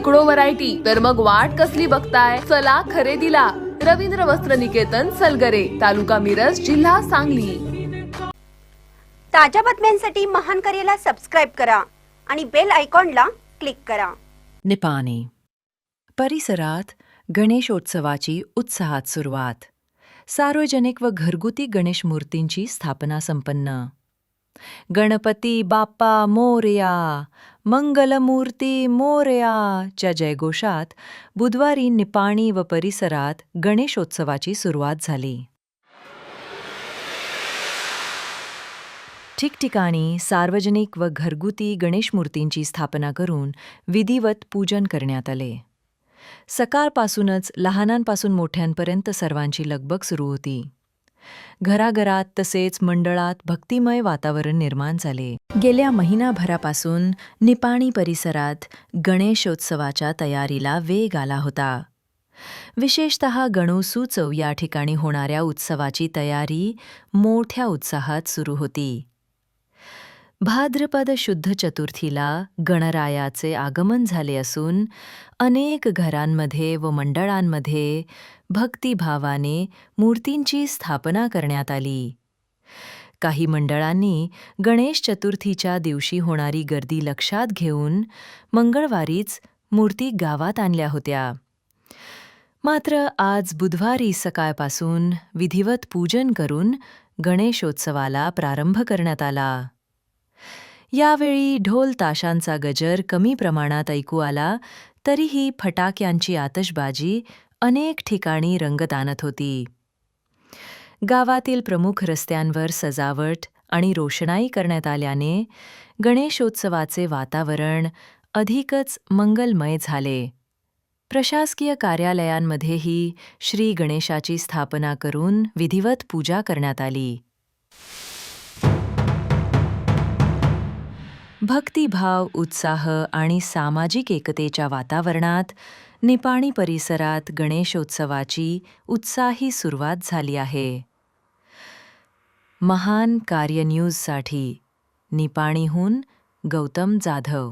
शेकडो व्हरायटी तर मग वाट कसली बघताय? चला खरेदीला. रवींद्र वस्त्र निकेतन सलगरे तालुका मिरज जिल्हा सांगली. ताज्या बातम्यांसाठी महान करेला सबस्क्राईब करा आणि बेल आयकॉनला क्लिक करा. निपाणी. परिसरात गणेशोत्सवाची उत्साहात सुरुवात. सार्वजनिक व घरगुती गणेश मूर्तींची स्थापना संपन्न. गणपती बाप्पा मोरया मंगलमूर्ती मोरया च्या जयघोषात बुधवारी निपाणी व परिसरात गणेशोत्सवाची सुरुवात झाली. ठिकठिकाणी सार्वजनिक व घरगुती गणेशमूर्तींची स्थापना करून विधिवत पूजन करण्यात आले. सकाळपासूनच लहानांपासून मोठ्यांपर्यंत सर्वांची लगबग सुरू होती. घराघरात तसेच मंडळात भक्तिमय वातावरण निर्माण झाले. गेल्या महिनाभरापासून निपाणी परिसरात गणेशोत्सवाच्या तयारीला वेग आला होता. विशेषत सुचव या ठिकाणी होणाऱ्या उत्सवाची तयारी मोठ्या उत्साहात सुरू होती. भाद्रपद शुद्ध चतुर्थीला गणरायाचे आगमन झाले असून अनेक घरांमध्ये व मंडळांमध्ये भक्तिभावाने मूर्तींची स्थापना करण्यात आली. काही मंडळांनी गणेश चतुर्थीच्या दिवशी होणारी गर्दी लक्षात घेऊन मंगळवारीच मूर्ती गावात आणल्या होत्या. मात्र आज बुधवारी सकाळपासून विधिवत पूजन करून गणेशोत्सवाला प्रारंभ करण्यात आला. यावेळी ढोल ताशांचा गजर कमी प्रमाणात ऐकू आला तरीही फटाक्यांची आतषबाजी अनेक ठिकाणी रंगत आणत होती. गावातील प्रमुख रस्त्यांवर सजावट आणि रोषणाई करण्यात आल्याने गणेशोत्सवाचे वातावरण अधिकच मंगलमय झाले. प्रशासकीय कार्यालयांमध्येही श्री गणेशाची स्थापना करून विधिवत पूजा करण्यात आली. भक्तिभाव उत्साह आणि सामाजिक एकतेच्या वातावरणात निपाणी परिसरात गणेशोत्सवाची उत्साही सुरुवात झाली आहे. महान कार्य न्यूजसाठी निपाणीहून गौतम जाधव